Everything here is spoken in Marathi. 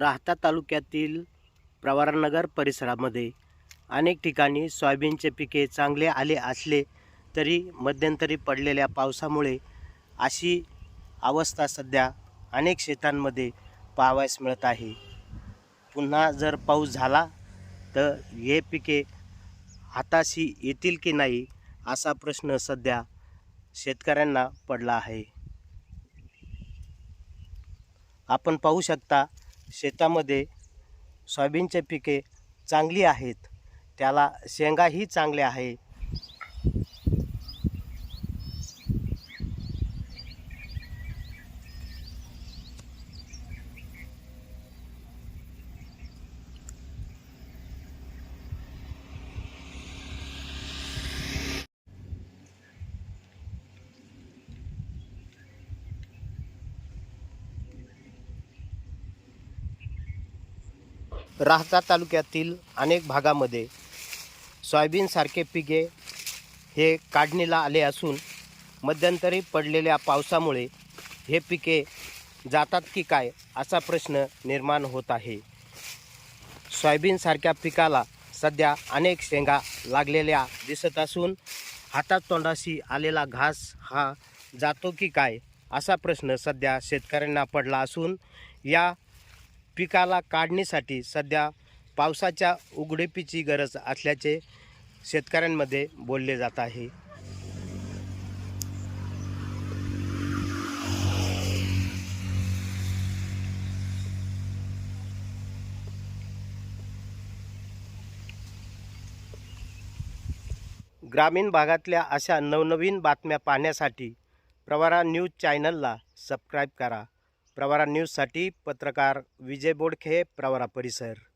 राहता तालुक्यातील प्रवारानगर परिसरामध्ये अनेक ठिकाणी सोयाबीनचे पिके चांगले आले असले तरी मध्यंतरी पडलेल्या पावसामुळे अशी अवस्था सध्या अनेक शेतांमध्ये पाहावयास मिळत आहे. पुन्हा जर पाऊस झाला तर हे पिके हाताशी येतील की नाही असा प्रश्न सध्या शेतकऱ्यांना पडला आहे. आपण पाहू शकता शेतामध्ये सोयाबीनचे पिके चांगली आहेत त्याला शेंगाही चांगल्या आहे. राहता तालुक्यातील अनेक भागामध्ये सोयाबीनसारखे पिके हे काढणीला आले असून मध्यंतरी पडलेल्या पावसामुळे हे पिके जातात की काय असा प्रश्न निर्माण होत आहे. सोयाबीनसारख्या पिकाला सध्या अनेक शेंगा लागलेल्या दिसत असून हातात तोंडाशी आलेला घास हा जातो की काय असा प्रश्न सध्या शेतकऱ्यांना पडला असून या पिकाला काढणीसाठी सध्या पावसाच्या उघडीपीची गरज असल्याचे शेतकऱ्यांमध्ये बोलले जात आहे. ग्रामीण भागातल्या अशा नवनवीन बातम्या पाहण्यासाठी प्रवारा न्यूज चॅनलला सबस्क्राईब करा. प्रवारा न्यूजसाठी पत्रकार विजय बोडखे प्रवारा परिसर.